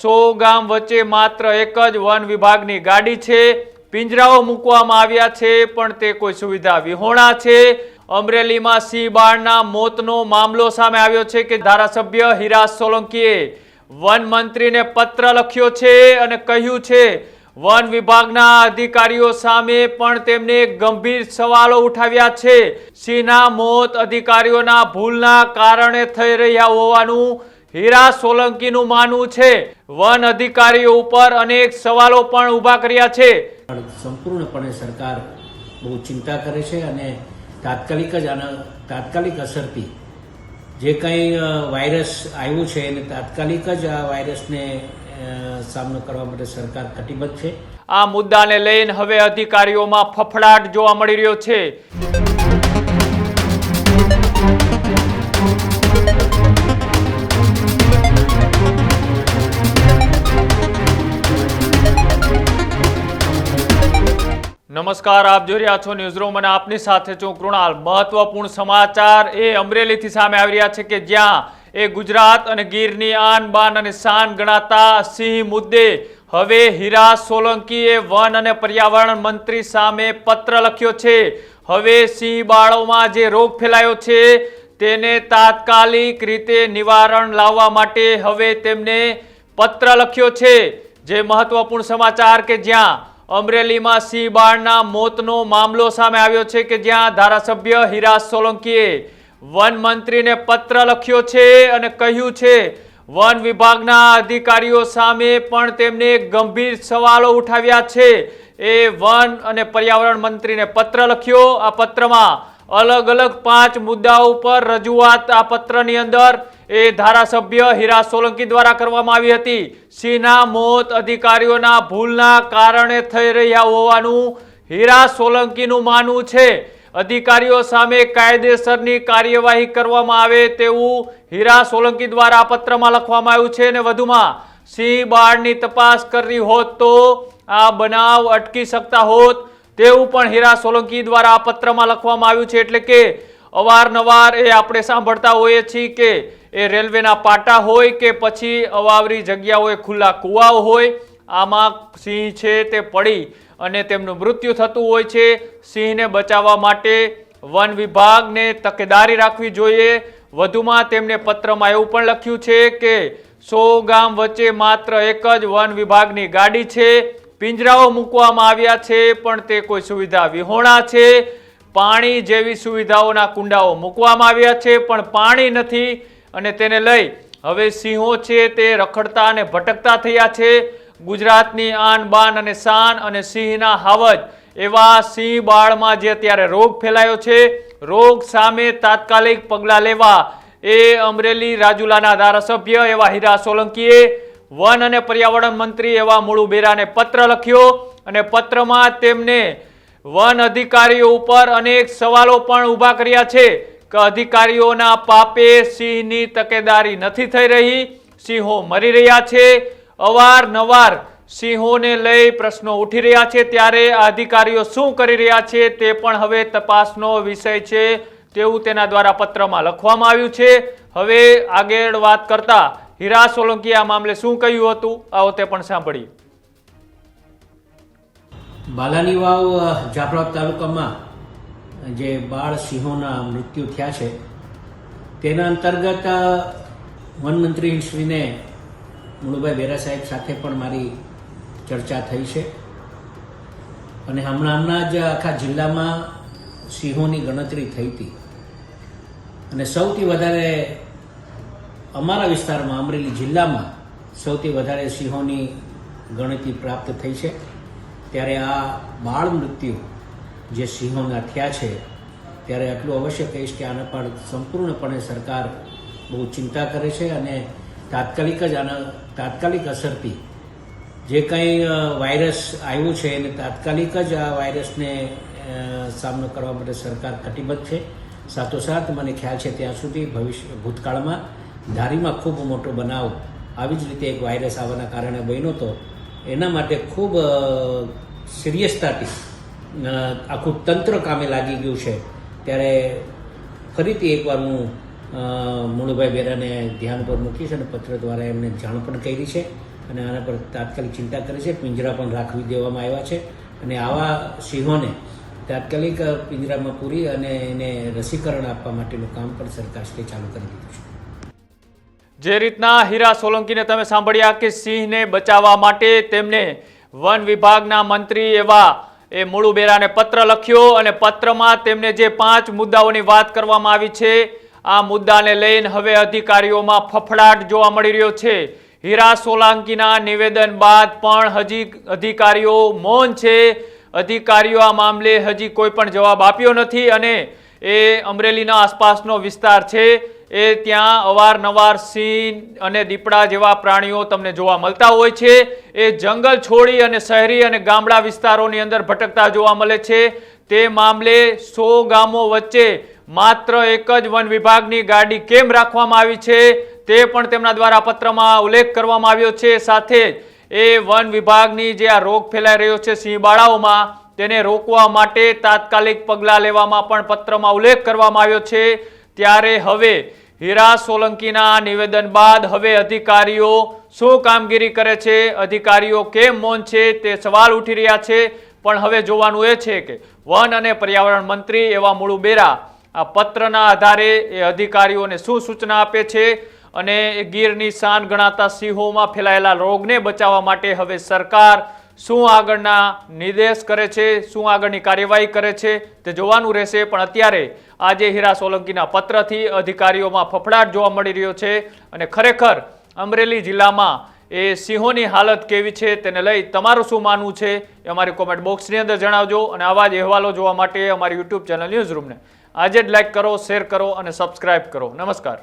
સો ગામ વચ્ચે માત્ર એક જ વન વિભાગની ગાડી છે. પિંજરાઓ મૂકવામાં આવ્યા છે, પણ તે કોઈ સુવિધા વિહોણા છે. અમરેલીમાં સિંહ બાળના મોતનો મામલો સામે આવ્યો છે કે ધારાસભ્ય હિરાજ સોલંકીએ વન મંત્રીને પત્ર લખ્યો છે અને કહ્યું છે, વન વિભાગના અધિકારીઓ સામે પણ તેમને ગંભીર સવાલો ઉઠાવ્યા છે. સિંહના મોત અધિકારીઓના ભૂલના કારણે થઈ રહ્યા હોવાનું હીરા સોલંકીનું માનવું છે. વન અધિકારીઓ ઉપર અનેક સવાલો પણ ઊભા કર્યા છે. પણ સંપૂર્ણપણે સરકાર બહુ ચિંતા કરે છે અને તાત્કાલિક જ આના તાત્કાલિક અસરથી જે કંઈ વાયરસ આવ્યું છે એને તાત્કાલિક જ આ વાયરસને સામનો કરવા માટે સરકાર કટિબદ્ધ છે. આ મુદ્દાને લઈને હવે અધિકારીઓમાં ફફડાટ જોવા મળી રહ્યો છે. નમસ્કાર, આપ જોઈ રહ્યા છો ન્યૂઝ રૂમ અને આપની સાથે છું કૃણાલ. મહત્વપૂર્ણ સમાચાર એ અમરેલીથી સામે આવી રહ્યા છે કે જ્યાં એ ગુજરાત અને ગીરની આન બાન અને શાન ગણાતા સિંહ મુદ્દે હવે હીરા સોલંકીએ વન અને પર્યાવરણ મંત્રી સામે પત્ર લખ્યો છે. હવે સિંહ બાળોમાં જે રોગ ફેલાયો છે તેને તાત્કાલિક રીતે નિવારણ લાવવા માટે હવે તેમને પત્ર લખ્યો છે. જે મહત્વપૂર્ણ સમાચાર કે જ્યાં અમરેલીમાં સિંહ બાળના મોતનો મામલો સામે આવ્યો છે કે જ્યાં ધારાસભ્ય હિરાજ સોલંકીએ વન મંત્રીને પત્ર લખ્યો છે અને કહ્યું છે, વન વિભાગના અધિકારીઓ સામે પણ તેમને ગંભીર સવાલો ઉઠાવ્યા છે. એ વન અને પર્યાવરણ મંત્રીને પત્ર લખ્યો. આ પત્રમાં અલગ અલગ પાંચ મુદ્દાઓ પર રજૂઆત આ પત્રની અંદર એ ધારાસભ્ય હીરા સોલંકી દ્વારા કરવામાં આવી હતી. સિંહના મોત અધિકારીઓના ભૂલના કારણે થઈ રહ્યા હોવાનું હીરા સોલંકીનું માનવું છે. અધિકારીઓ સામે કાયદેસરની કાર્યવાહી કરવામાં આવે તેવું હીરા સોલંકી દ્વારા પત્રમાં લખવામાં આવ્યું છે અને વધુમાં સિંહ બાળની તપાસ કરવી હોત તો આ બનાવ અટકી શકતા હોત. તેવું પણ હીરા સોલંકી દ્વારા પત્રમાં લખવામાં આવ્યું છે. એટલે કે અવારનવાર એ આપણે સાંભળતા હોઈએ છીએ કે એ રેલવેના પાટા હોય કે પછી અવાવરી જગ્યાઓએ ખુલ્લા કૂવાઓ હોય, આમાં સિંહ છે તે પડી અને તેમનું મૃત્યુ થતું હોય છે. સિંહને બચાવવા માટે વન વિભાગને તકેદારી રાખવી જોઈએ. વધુમાં તેમને પત્રમાં એવું પણ લખ્યું છે કે સો ગામ વચ્ચે માત્ર એક જ વન વિભાગની ગાડી છે. પિંજરાઓ મૂકવામાં આવ્યા છે, પણ તે કોઈ સુવિધા વિહોણા છે. પાણી જેવી સુવિધાઓના કુંડાઓ મૂકવામાં આવ્યા છે, પણ પાણી નથી અને તેને લઈ હવે સિંહો છે તે રખડતા અને ભટકતા થયા છે. ગુજરાતની આન બાન અને શાન અને સિંહના હાવજ, એવા સિંહ બાળમાં જે અત્યારે રોગ ફેલાયો છે, રોગ સામે તાત્કાલિક પગલાં લેવા એ અમરેલી રાજુલાના ધારાસભ્ય એવા હીરા સોલંકીએ વન અને પર્યાવરણ મંત્રી એવા મુળુ બેરાને પત્ર લખ્યો અને પત્રમાં તેમને વન અધિકારીઓ ઉપર અનેક સવાલો પણ ઊભા કર્યા છે કે અધિકારીઓના પાપે સિંહની તકેદારી નથી થઈ રહી, સિંહો મરી રહ્યા છે, અવારનવાર સિંહોને લઈ પ્રશ્નો ઉઠી રહ્યા છે, ત્યારે અધિકારીઓ શું કરી રહ્યા છે તે પણ હવે તપાસનો વિષય છે, તેવું તેના દ્વારા પત્રમાં લખવામાં આવ્યું છે. હવે આગળ વાત કરતા હીરા સોલંકી આ મામલે શું કહ્યું હતું આવો તે પણ સાંભળીએ. બાલાની વાવ જાફરાબાદ તાલુકામાં જે બાળ સિંહોના મૃત્યુ થયા છે, તેના અંતર્ગત વનમંત્રીશ્રીને વનમંત્રી શ્રીને મુળુભાઈ બેરા સાહેબ સાથે પણ મારી ચર્ચા થઈ છે. અને હમણાં હમણાં જ આખા જિલ્લામાં સિંહોની ગણતરી થઈ હતી. અને સૌથી વધારે અમારા વિસ્તારમાં, અમરેલી જિલ્લામાં સૌથી વધારે સિંહોની ગણતરી પ્રાપ્ત થઈ છે. ત્યારે આ બાળ મૃત્યુ જે સિંહોના થયા છે, ત્યારે આટલું અવશ્ય કહીશ કે આના પર સંપૂર્ણપણે સરકાર બહુ ચિંતા કરે છે અને તાત્કાલિક જ આના, તાત્કાલિક અસરથી જે કંઈ વાયરસ આવ્યું છે એને તાત્કાલિક જ આ વાયરસને સામનો કરવા માટે સરકાર કટિબદ્ધ છે. સાથોસાથ મને ખ્યાલ છે ત્યાં સુધી ભવિષ્ય, ભૂતકાળમાં ધારીમાં ખૂબ મોટો બનાવ આવી જ રીતે એક વાયરસ આવવાના કારણે બન્યો હતો એના માટે ખૂબ સિરિયસતાથી આખું તંત્ર કામે લાગી ગયું છે. ત્યારે ફરીથી એકવાર હું મુળુભાઈ બેરાને ધ્યાન પર મૂકીશ અને પત્ર દ્વારા એમને જાણ પણ કરી છે અને આના પર તાત્કાલિક ચિંતા કરી છે. પિંજરા પણ રાખવી દેવામાં આવ્યા છે અને આવા સિંહોને તાત્કાલિક પિંજરામાં પૂરી અને એને રસીકરણ આપવા માટેનું કામ પણ સરકારશ્રીએ ચાલુ કરી દીધું છે. જે રીતના હીરા સોલંકીને તમે સાંભળ્યા કે સિંહને બચાવવા માટે તેમને વન વિભાગના મંત્રી એવા એ મૂળુબેરાને પત્ર લખ્યો અને પત્રમાં તેમને જે પાંચ મુદ્દાઓની વાત કરવામાં આવી છે, આ મુદ્દાને લઈને હવે અધિકારીઓમાં ફફડાટ જોવા મળી રહ્યો છે. હીરા સોલંકીના નિવેદન બાદ પણ હજી અધિકારીઓ મૌન છે. અધિકારીઓ આ મામલે હજી કોઈ પણ જવાબ આપ્યો નથી અને એ અમરેલીના આસપાસનો વિસ્તાર છે. એ ત્યાં અવારનવાર સિંહ અને દીપડા જેવા પ્રાણીઓ તમને જોવા મળતા હોય છે. એ જંગલ છોડી અને શહેરી અને ગામડા વિસ્તારોની અંદર ભટકતા જોવા મળે છે. તે મામલે સો ગામો વચ્ચે માત્ર એક જ વન વિભાગની ગાડી કેમ રાખવામાં આવી છે તે પણ તેમના દ્વારા પત્રમાં ઉલ્લેખ કરવામાં આવ્યો છે. સાથે એ વન વિભાગની જે આ રોગ ફેલાઈ રહ્યો છે સિંહ બાળાઓમાં તેને રોકવા માટે તાત્કાલિક પગલાં લેવામાં પણ પત્રમાં ઉલ્લેખ કરવામાં આવ્યો છે. ત્યારે હવે હીરા સોલંકીના નિવેદન બાદ હવે અધિકારીઓ શું કામગીરી કરે છે? અધિકારીઓ કેમ મૌન છે? તે સવાલ ઉઠી રહ્યા છે. પણ હવે જોવાનું એ છે કે વન અને પર્યાવરણ મંત્રી એવા મુળુ બેરા આ પત્રના આધારે એ અધિકારીઓને શું સૂચના આપે છે? અને ગીરની શાન ગણાતા સિંહોમાં ફેલાયેલા રોગને બચાવવા માટે હવે સરકાર શું આગળના નિર્દેશ કરે છે, શું આગળની કાર્યવાહી કરે છે, તે જોવાનું રહેશે. પણ અત્યારે આજે હીરા સોલંકીના પત્રથી અધિકારીઓમાં ફફડાટ જોવા મળી રહ્યો છે અને ખરેખર અમરેલી જિલ્લામાં એ સિંહોની હાલત કેવી છે તેને લઈ તમારું શું માનવું છે એ અમારી કોમેન્ટ બોક્સની અંદર જણાવજો અને આવા જ અહેવાલો જોવા માટે અમારી યુટ્યુબ ચેનલ ન્યૂઝ રૂમને આજે જ લાઈક કરો શેર કરો અને સબસ્ક્રાઇબ કરો. નમસ્કાર.